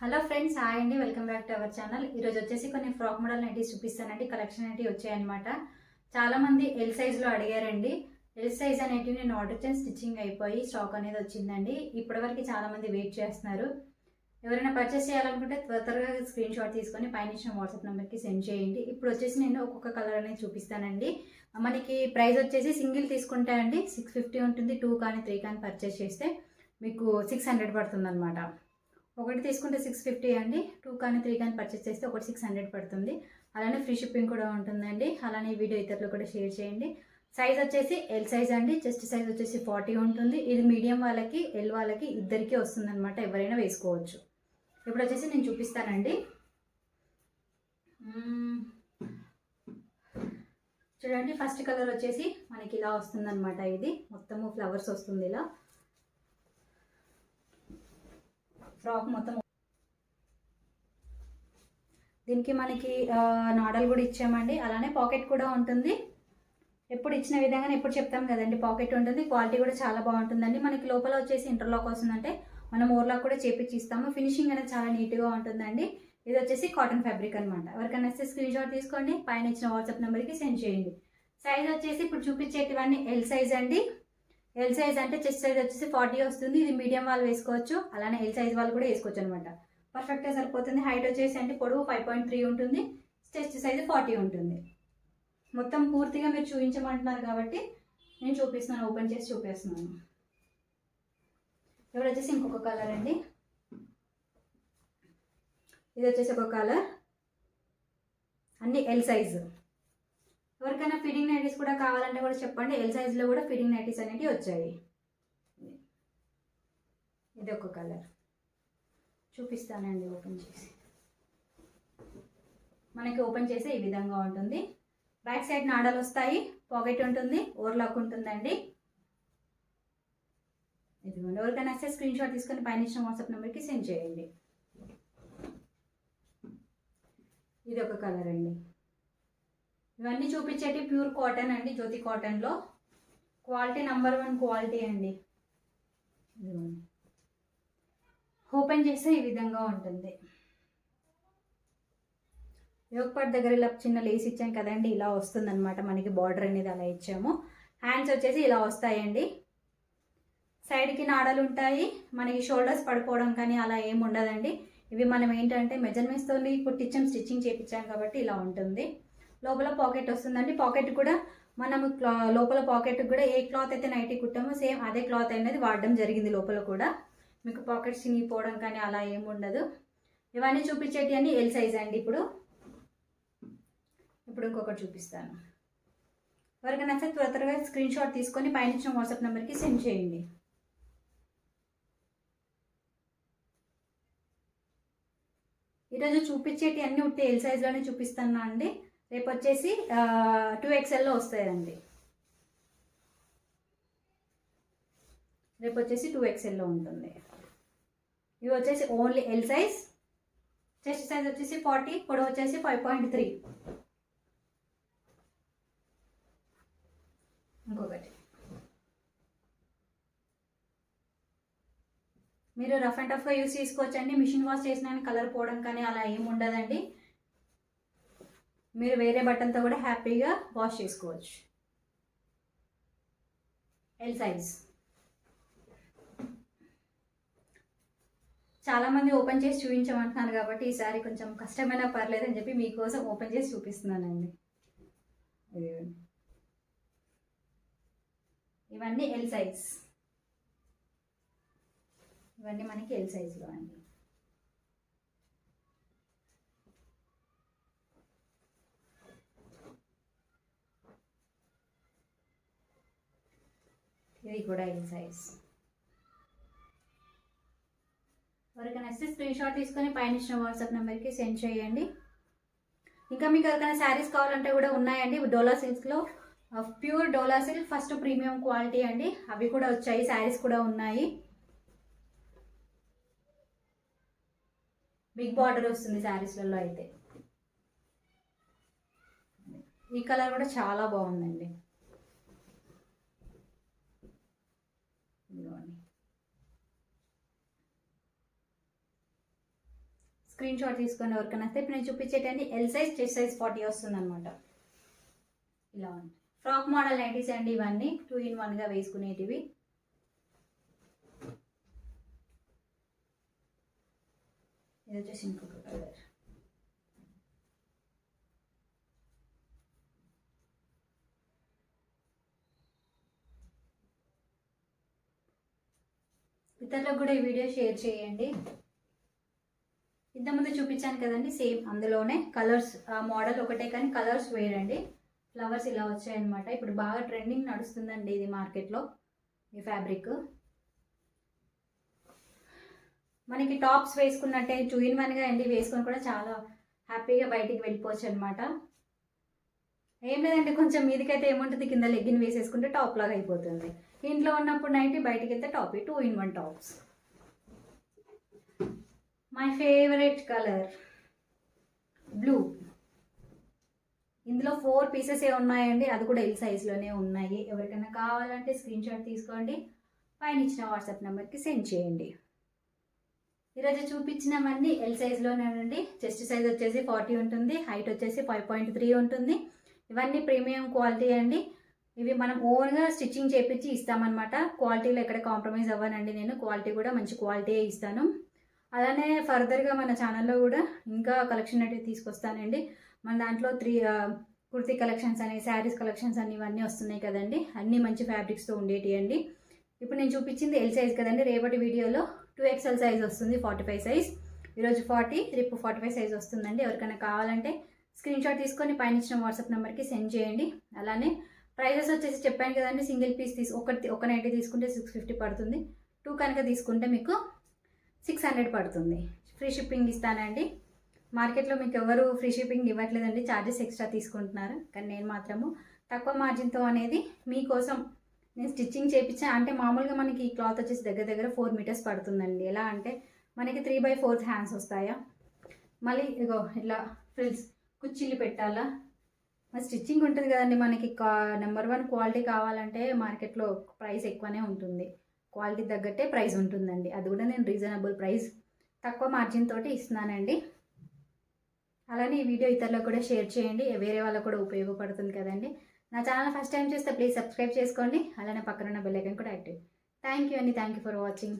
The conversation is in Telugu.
హలో ఫ్రెండ్స్ హాయ్ అండి. Welcome back to our channel. ఈరోజు వచ్చేసి కొన్ని ఫ్రాక్ మోడల్ నైటీస్ చూపిస్తానండి. కలెక్షన్ అనేవి వచ్చాయన్నమాట. చాలామంది ఎల్ సైజ్లో అడిగారండి. ఎల్ సైజ్ అనేటివి నేను ఆర్డర్ చేసి స్టిచ్చింగ్ అయిపోయి స్టాక్ అనేది వచ్చిందండి. ఇప్పటివరకు చాలామంది వెయిట్ చేస్తున్నారు. ఎవరైనా పర్చేస్ చేయాలనుకుంటే త్వరగా స్క్రీన్ షాట్ తీసుకొని పైన ఇచ్చిన వాట్సాప్ నెంబర్కి సెండ్ చేయండి. ఇప్పుడు వచ్చేసి నేను ఒక్కొక్క కలర్ అనేది చూపిస్తానండి. మనకి ప్రైస్ వచ్చేసి సింగిల్ తీసుకుంటే అండి సిక్స్ ఫిఫ్టీ ఉంటుంది టూ కానీ త్రీ కానీ పర్చేస్ చేస్తే మీకు సిక్స్ హండ్రెడ్ పడుతుంది అనమాట ఒకటి తీసుకుంటే సిక్స్ ఫిఫ్టీ అండి. టూ కానీ త్రీ కానీ పర్చేస్ చేస్తే ఒకటి సిక్స్ హండ్రెడ్ పడుతుంది. అలానే ఫ్రీ షిప్పింగ్ కూడా ఉంటుందండి. అలానే ఈ వీడియో ఇతరులు కూడా షేర్ చేయండి. సైజ్ వచ్చేసి ఎల్ సైజ్ అండి. చెస్ట్ సైజ్ వచ్చేసి ఫార్టీ ఉంటుంది. ఇది మీడియం వాళ్ళకి ఎల్ వాళ్ళకి ఇద్దరికి వస్తుందన్నమాట. ఎవరైనా వేసుకోవచ్చు. ఇప్పుడు వచ్చేసి నేను చూపిస్తానండి. చూడండి ఫస్ట్ కలర్ వచ్చేసి మనకి ఇలా వస్తుందన్నమాట ఇది. మొత్తము ఫ్లవర్స్ వస్తుంది ఇలా. ఫ్రాక్ మొత్తం. దీనికి మనకి నాడలు కూడా ఇచ్చామండి. అలానే పాకెట్ కూడా ఉంటుంది. ఎప్పుడు ఇచ్చిన విధంగానే ఎప్పుడు చెప్తాం కదండి. పాకెట్ ఉంటుంది. క్వాలిటీ కూడా చాలా బాగుంటుందండి. మనకి లోపల వచ్చేసి ఇంటర్లాక్ వస్తుందంటే మనం ఓర్లాక్ కూడా చేపించి ఇస్తాము ఫినిషింగ్ అనేది చాలా నీట్గా ఉంటుందండి. ఇది వచ్చేసి కాటన్ ఫ్యాబ్రిక్ అనమాట ఎవరికైనా వస్తే స్క్రీన్ షాట్ తీసుకోండి. పైన ఇచ్చిన వాట్సాప్ నెంబర్కి సెండ్ చేయండి. సైజ్ వచ్చేసి ఇప్పుడు చూపించేటివన్నీ ఎల్ సైజ్ అండి. ఎల్ సైజ్ అంటే చెస్ట్ సైజ్ వచ్చేసి ఫార్టీ వస్తుంది. ఇది మీడియం వాళ్ళు వేసుకోవచ్చు. అలానే ఎల్ సైజ్ వాళ్ళు కూడా వేసుకోవచ్చు అనమాట పర్ఫెక్ట్గా సరిపోతుంది. హైట్ వచ్చేసి అంటే పొడవు ఫైవ్ పాయింట్ త్రీ ఉంటుంది. చెస్ట్ సైజ్ ఫార్టీ ఉంటుంది. మొత్తం పూర్తిగా మీరు చూపించమంటున్నారు కాబట్టి నేను చూపిస్తున్నాను. ఓపెన్ చేసి చూపిస్తున్నాను. ఇప్పుడు వచ్చేసి ఇంకొక కలర్ అండి. ఇది వచ్చేసి ఒక కలర్ అన్ని ఎల్ సైజు ఎవరికైనా ఫిట్టింగ్ నైటీస్ కూడా కావాలంటే కూడా చెప్పండి. ఎల్ సైజ్లో కూడా ఫిట్టింగ్ నైటీస్ అనేవి వచ్చాయి. ఇది ఒక కలర్ చూపిస్తానండి ఓపెన్ చేసి. మనకి ఓపెన్ చేసే ఈ విధంగా ఉంటుంది. బ్యాక్ సైడ్ నాడలు వస్తాయి. పాకెట్ ఉంటుంది. ఓవర్లాక్ ఉంటుందండి. ఇదిగోండి. ఎవరికైనా వస్తే స్క్రీన్ షాట్ తీసుకొని పైన ఇచ్చిన వాట్సాప్ నెంబర్కి సెండ్ చేయండి. ఇది ఒక కలర్ అండి. ఇవన్నీ చూపించేటి ప్యూర్ కాటన్ అండి జ్యోతి కాటన్లో. క్వాలిటీ నంబర్ వన్ క్వాలిటీ అండి. ఓపెన్ చేస్తే ఈ విధంగా ఉంటుంది. యోగపాట్ దగ్గర ఇలా చిన్న లేస్ ఇచ్చాం కదండి ఇలా వస్తుందన్నమాట. మనకి బార్డర్ అనేది అలా ఇచ్చాము. హ్యాండ్స్ వచ్చేసి ఇలా వస్తాయండి. సైడ్కి నాడలు ఉంటాయి. మనకి షోల్డర్స్ పడిపోవడం కానీ అలా ఏమి ఉండదండి. ఇవి మనం ఏంటంటే మెజర్మెంట్స్తో కుట్టించాం స్టిచ్చింగ్ చేయించాం కాబట్టి ఇలా ఉంటుంది. లోపల పాకెట్ వస్తుందండి. పాకెట్ కూడా మనము క్లా లోపల పాకెట్ కూడా ఏ క్లాత్ అయితే నైటీ కుట్టామో సేమ్ అదే క్లాత్ అనేది వాడడం జరిగింది లోపల కూడా. మీకు పాకెట్ చినిగిపోవడం కానీ అలా ఏమి ఉండదు. ఇవన్నీ చూపించేటి అన్ని ఎల్ సైజ్ అండి ఇప్పుడు. ఇప్పుడు ఇంకొకటి చూపిస్తాను. ఎవరికైనా నచ్చితే త్వర త్వరగా స్క్రీన్ షాట్ తీసుకొని పైన ఇచ్చిన వాట్సాప్ నెంబర్కి సెండ్ చేయండి. ఈరోజు చూపించేటి అన్ని ఉట్టి ఎల్ సైజ్లోనే చూపిస్తాను అండి. రేపు వచ్చేసి టూ ఎక్స్ఎల్లో వస్తాయండి. రేపు వచ్చేసి టూ ఎక్స్ఎల్లో ఉంటుంది. ఇవి వచ్చేసి only L size chest size వచ్చేసి ఫార్టీ పొడవు వచ్చేసి ఫైవ్ పాయింట్ త్రీ ఇంకొకటి. మీరు రఫ్ అండ్ టఫ్గా యూస్ చేసుకోవచ్చండి. మిషన్ వాష్ చేసిన కలర్ పోవడం కానీ అలా ఏమి ఉండదండి. మీరు వేరే బట్టలతో కూడా హ్యాపీగా వాష్ చేసుకోవచ్చు. ఎల్ సైజ్ చాలామంది ఓపెన్ చేసి చూపించమంటున్నారు కాబట్టి ఈసారి కొంచెం కష్టమైనా పర్లేదని చెప్పి మీకోసం ఓపెన్ చేసి చూపిస్తున్నానండి. ఇవన్నీ ఎల్ సైజ్ ఇవన్నీ మనకి ఎల్ సైజ్లో అండి. ఇది కూడా ఈ సైజ్ ఎవరికైనా వస్తే స్క్రీన్ షాట్ తీసుకొని పైన ఇచ్చిన వాట్సాప్ నెంబర్కి సెండ్ చేయండి. ఇంకా మీకు ఎవరికైనా శారీస్ కావాలంటే కూడా ఉన్నాయండి. డోలా సిల్క్స్లో pure dola silk first premium quality అండి. అవి కూడా వచ్చాయి శారీస్ కూడా ఉన్నాయి. బిగ్ బార్డర్ వస్తుంది శారీస్లలో అయితే. ఈ కలర్ కూడా చాలా బాగుందండి ఇదిగోండి స్క్రీన్ షాట్ తీసుకొని ఎవరికైనా వస్తే ఇప్పుడు నేను చూపించేటండి L size chest size forty వస్తుంది అనమాట ఇలా ఉంది. ఫ్రాక్ మోడల్ నైంటీస్ అండి ఇవన్నీ. టూ ఇన్ వన్గా వేసుకునేటివి. ఇది వచ్చేసి ఇంకొక కలర్ ఇతరులకు కూడా ఈ వీడియో షేర్ చేయండి. ఇంతకుముందు చూపించాను కదండి సేమ్ అందులోనే కలర్స్ ఆ మోడల్ ఒకటే కానీ కలర్స్ వేరండి. ఫ్లవర్స్ ఇలా వచ్చాయన్నమాట. ఇప్పుడు బాగా ట్రెండింగ్ నడుస్తుందండి ఇది మార్కెట్లో ఈ ఫ్యాబ్రిక్. మనకి టాప్స్ వేసుకున్నట్టే టూ ఇన్ వన్గా అండి వేసుకొని కూడా చాలా హ్యాపీగా బయటికి వెళ్ళిపోవచ్చు అనమాట ఏం లేదంటే కొంచెం మీదికైతే ఏముంటుంది కింద లెగ్గిన్ వేసేసుకుంటే టాప్ లాగా అయిపోతుంది. ఇంట్లో ఉన్నప్పుడు నైట్ బయటికి వెళ్తే top two in one tops. My favourite colour blue ఇందులో ఫోర్ పీసెస్ ఏ ఉన్నాయండి. అది కూడా ఎల్ సైజ్లోనే ఉన్నాయి. ఎవరికైనా కావాలంటే స్క్రీన్ షాట్ తీసుకోండి. పైన ఇచ్చిన వాట్సాప్ నెంబర్కి సెండ్ చేయండి. ఈరోజు చూపించినవన్నీ ఎల్ సైజ్లోనేనండి చెస్ట్ సైజ్ వచ్చేసి ఫార్టీ ఉంటుంది. హైట్ వచ్చేసి ఫైవ్ పాయింట్ త్రీ ఉంటుంది. ఇవన్నీ ప్రీమియం క్వాలిటీ అండి. ఇవి మనం ఓన్గా స్టిచ్చింగ్ చేపించి ఇస్తామన్నమాట. క్వాలిటీలో ఎక్కడ కాంప్రమైజ్ అవ్వనండి నేను. క్వాలిటీ కూడా మంచి క్వాలిటీ ఇస్తాను. అలానే ఫర్దర్గా మన ఛానల్లో కూడా ఇంకా కలెక్షన్ అయితే తీసుకొస్తానండి. మన దాంట్లో త్రీ కుర్తీ కలెక్షన్స్ అని శారీస్ కలెక్షన్స్ అని ఇవన్నీ వస్తున్నాయి కదండి. అన్నీ మంచి ఫ్యాబ్రిక్స్తో ఉండేటి అండి. ఇప్పుడు నేను చూపించింది ఎల్ సైజ్ కదండి. రేపటి వీడియోలో టూ ఎక్స్ఎల్ సైజ్ వస్తుంది ఫార్టీ ఫైవ్ సైజ్ ఈరోజు ఫార్టీ రేపు ఫార్టీ ఫైవ్ సైజ్ వస్తుందండి. ఎవరికైనా కావాలంటే స్క్రీన్ షాట్ తీసుకొని పైన ఇచ్చిన వాట్సాప్ నెంబర్కి సెండ్ చేయండి. అలానే ప్రైజెస్ వచ్చేసి చెప్పాను కదండి సింగిల్ పీస్ తీసు ఒకటి ఒక నైంటీ తీసుకుంటే సిక్స్ ఫిఫ్టీ పడుతుంది. టూ కనుక తీసుకుంటే మీకు సిక్స్ హండ్రెడ్ పడుతుంది. ఫ్రీ షిప్పింగ్ ఇస్తానండి. మార్కెట్లో మీకు ఎవరు ఫ్రీ షిప్పింగ్ ఇవ్వట్లేదండి. ఛార్జెస్ ఎక్స్ట్రా తీసుకుంటున్నారు. కానీ నేను మాత్రము తక్కువ మార్జిన్తో అనేది మీకోసం నేను స్టిచ్చింగ్ చేయించా అంటే మామూలుగా మనకి ఈ క్లాత్ వచ్చేసి దగ్గర దగ్గర ఫోర్ మీటర్స్ పడుతుందండి. ఎలా అంటే మనకి త్రీ బై ఫోర్త్ హ్యాండ్స్ వస్తాయా? మళ్ళీ ఇగో ఇట్లా ఫ్రిల్స్ కుచ్చిళ్ళు పెట్టాలా? మరి స్టిచ్చింగ్ ఉంటుంది కదండి మనకి కా నెంబర్ వన్ క్వాలిటీ కావాలంటే మార్కెట్లో ప్రైస్ ఎక్కువనే ఉంటుంది. క్వాలిటీ తగ్గట్టే ప్రైస్ ఉంటుందండి. అది కూడా నేను రీజనబుల్ ప్రైస్ తక్కువ మార్జిన్ తోటి ఇస్తున్నానండి. అలానే ఈ వీడియో ఇతరులకు కూడా షేర్ చేయండి. వేరే వాళ్ళకు కూడా ఉపయోగపడుతుంది కదండి. నా ఛానల్ ఫస్ట్ టైం చూస్తే ప్లీజ్ సబ్స్క్రైబ్ చేసుకోండి. అలానే పక్కన ఉన్న బెల్ ఐకన్ కూడా యాక్టివ్. థ్యాంక్ యూ అండి. Thank you for watching